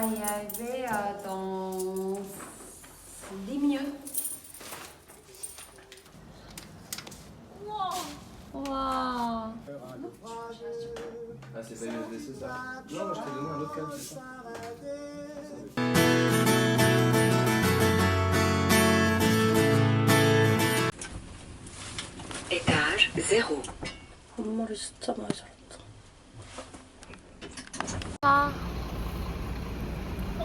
va y arriver euh, dans 10 minutes. 와. Ah, c'est pas USB, c'est ça Non, moi je t'ai donné un autre câble, c'est ça Étage 0. 앞머리 진짜 많이 자랐다. 아.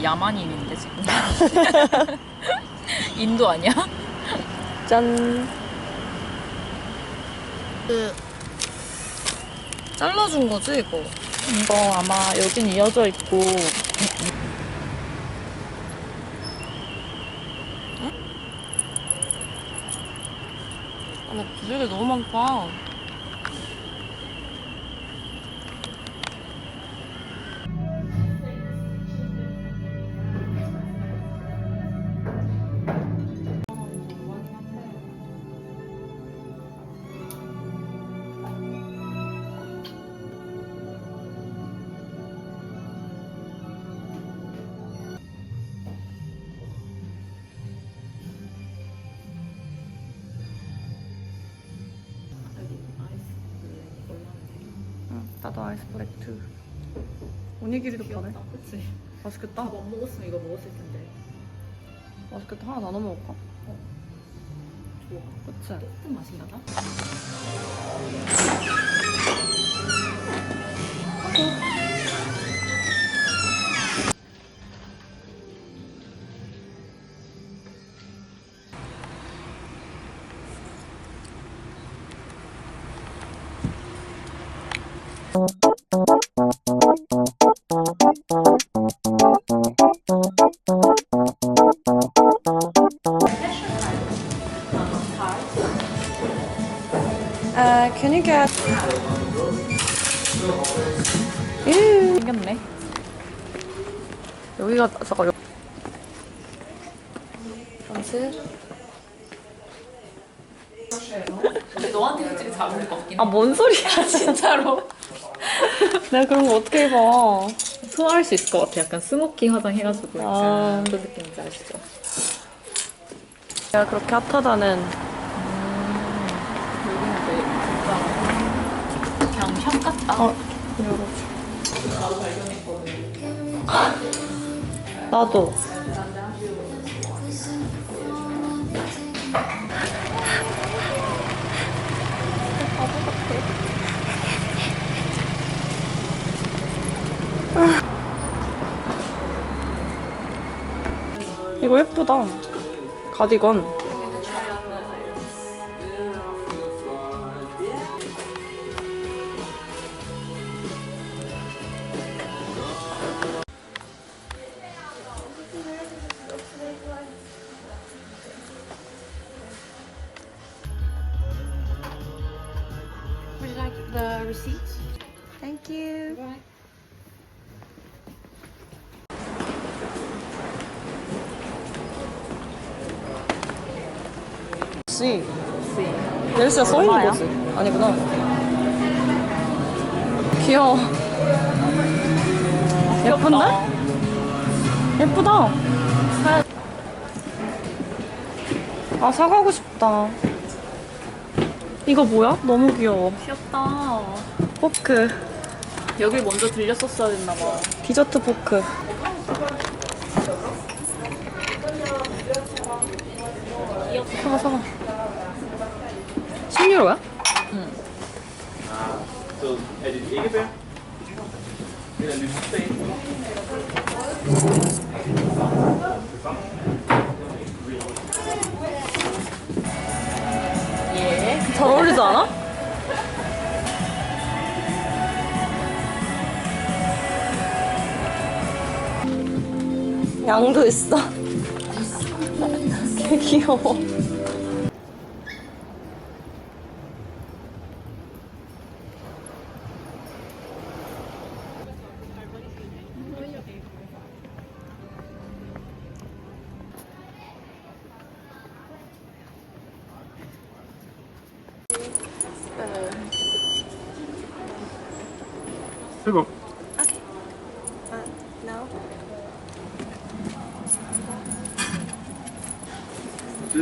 거의 야만인인데, 지금. 인도 아니야? 짠. 그 잘라준 거지 이거? 이거 아마 여긴 이어져 있고. 아, 나 부들게 너무 많다. 나도 아이스 브렉트. 오니기리도 파네. 그치. 맛있겠다. 못 먹었으면 이거 먹었을 텐데. 맛있겠다. 하나 나눠 먹을까? 좋아. 그치? 똑같은 맛이 나나? Uh, can you get? 음. 생겼네. 여기가 잠깐 여. 잠시. 근데 너한테 솔직히 잘 어울릴 것 같긴 해. 아뭔 소리야 진짜로. 내가 그런 거 어떻게 입어? 소화할 수 있을 것 같아. 약간 스모킹 화장 해가지고 아. 어떤 느낌인지 아시죠? 내가 그렇게 핫하다는 되게 어. 나도. 이거 예쁘다. 가디건. Thank you. C. 넬스가 써 있는 얼마야? 거지? 아니구나. 귀여워. 예쁜데? 예쁘다. 아, 사가고 싶다. 이거 뭐야? 너무 귀여워. 귀엽다. 포크. 여길 먼저 들렸었어야 됐나 봐. 디저트 포크. 사과 사과. 10유로야? Så er det? Eller. 잘 어울리지 않아? 양도 있어. 되게 귀여워. Bon.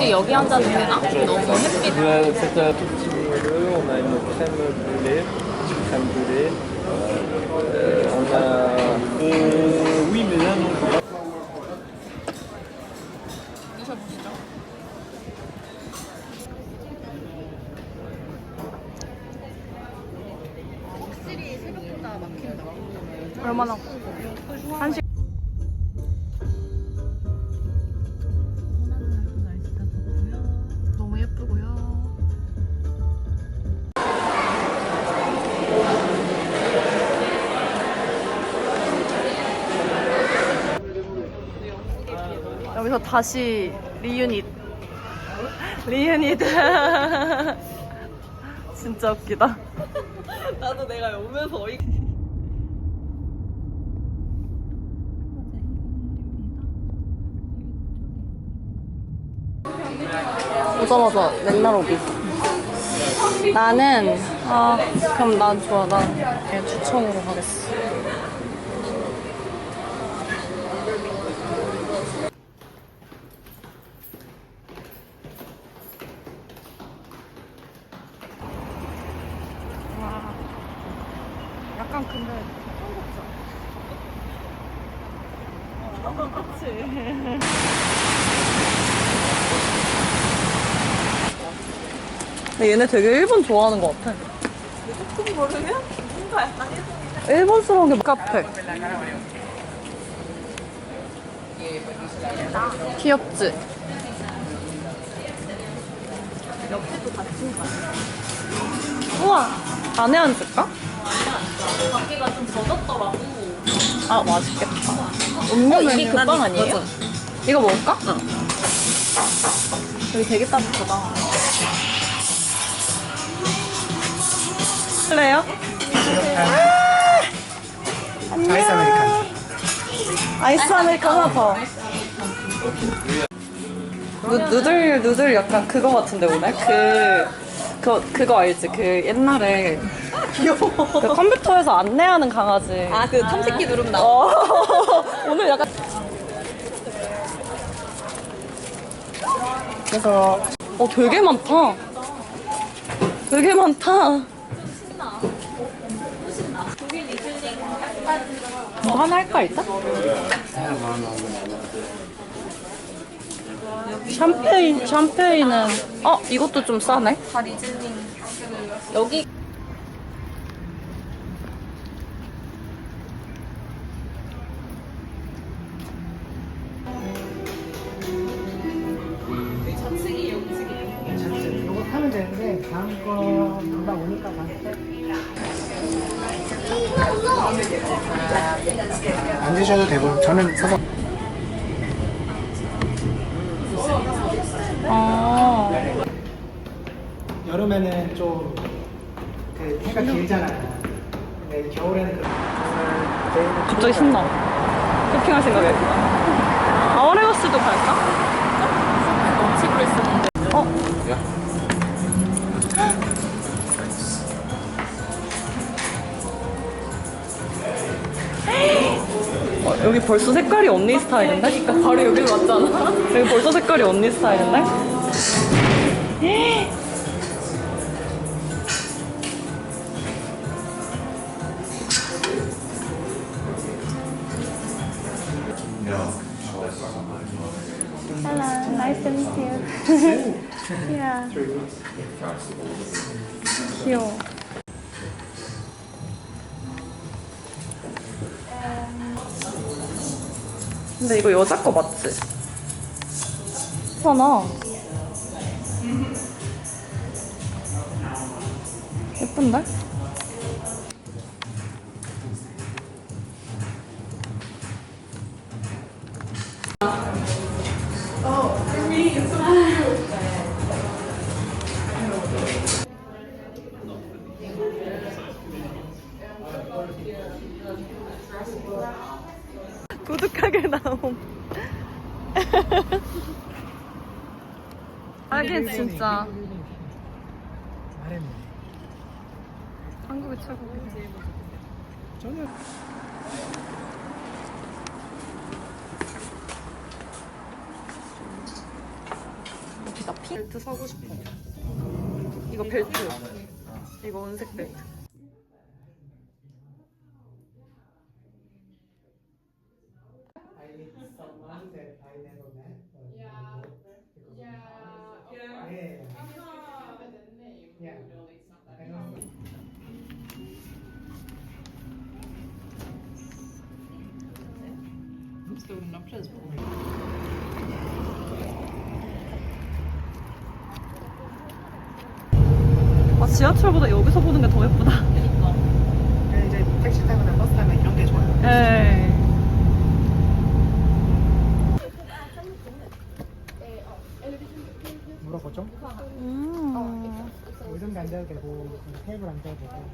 혹시 여기 앉아도 되나? 너무 햇빛. 여기서 다시 리유닛. 리유닛. 진짜 웃기다. 나도 내가 오면서 어이. 오자마자 맨날 오기. 나는 아 그럼 난 좋아 난 추천으로 가겠어. 와 약간 근데 한국자. 그치. 근데 얘네 되게 일본 좋아하는 것 같아. 조금 모르면 뭔가 약간 일본스러운 게 카페. 귀엽지? 옆에도 같은 거 우와! 안에 앉을까? 밖에가 좀 젖었더라고. 아, 맛있겠다. 음료는 이게 그빵 아니에요? 이거 먹을까? 응. 여기 되게 따뜻하다. 할래요? 아이스 아메리카노. 아이스 아메리카노 더. 누, 누들, 누들 약간 그거 같은데, 오늘? 그, 그, 그거 알지? 그 옛날에. 귀여워. 그 컴퓨터에서 안내하는 강아지. 아, 그 탐색기 누르면 나와. 어, 오늘 약간. 그래서. 어, 되게 많다. 되게 많다. 뭐 하나 할까, 일단? 샴페인, 샴페인은, 어, 이것도 좀 싸네? 여기 앉으셔도 되고 저는 서서 아. 여름에는 좀그 해가 길잖아요. 근데 겨울에는 그 갑자기 신나. 쇼핑할 생각이야. 아우레거스도 갈까? 넘치고 있었는데. 어? 어, 여기 벌써 색깔이 언니 스타일인데? 그러니까 바로 여기로 왔잖아. 여기 벌써 색깔이 언니 스타일인데? Hello, nice to meet you. yeah. 귀여워. 근데 이거 여자 거 맞지? 하나. 예쁜데? 고독하게 나옴. 하긴 진짜 말했네. 한국이 최고. 나 벨트 사고 싶어. 이거 벨트. 이거 은색 벨트. 지하철보다 여기서 보는 게 더 예쁘다. 근데 이제 택시 타거나 버스 타면 이런 게 좋아요. 에이. 물어보죠. 음. 이런 데 앉아도 되고 테이블 앉아도 되고.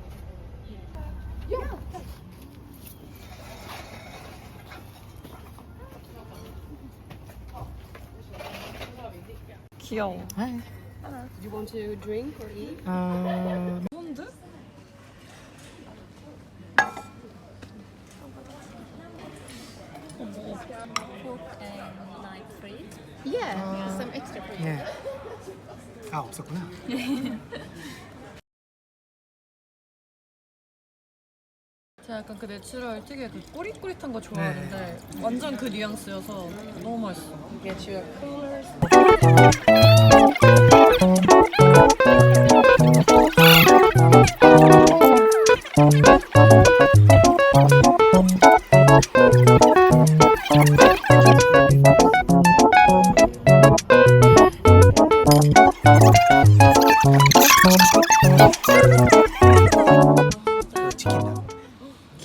귀여워. You want to drink or eat? 아, Yeah, some extra for you. 예. 아 없었구나. 제가 약간 그 내추럴 특유의 그 꼬릿꼬릿한 거 좋아하는데 완전 그 뉘앙스여서 너무 맛있어. Get you a cooler.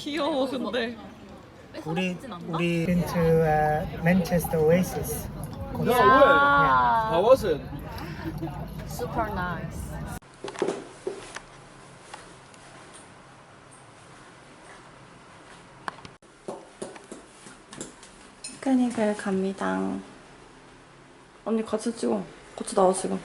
귀여워 근데. 우리 우리 been to uh, Manchester Oasis. How was it? Super nice. 피크닉을 갑니다. 언니 같이 찍어. 같이 나와 지금.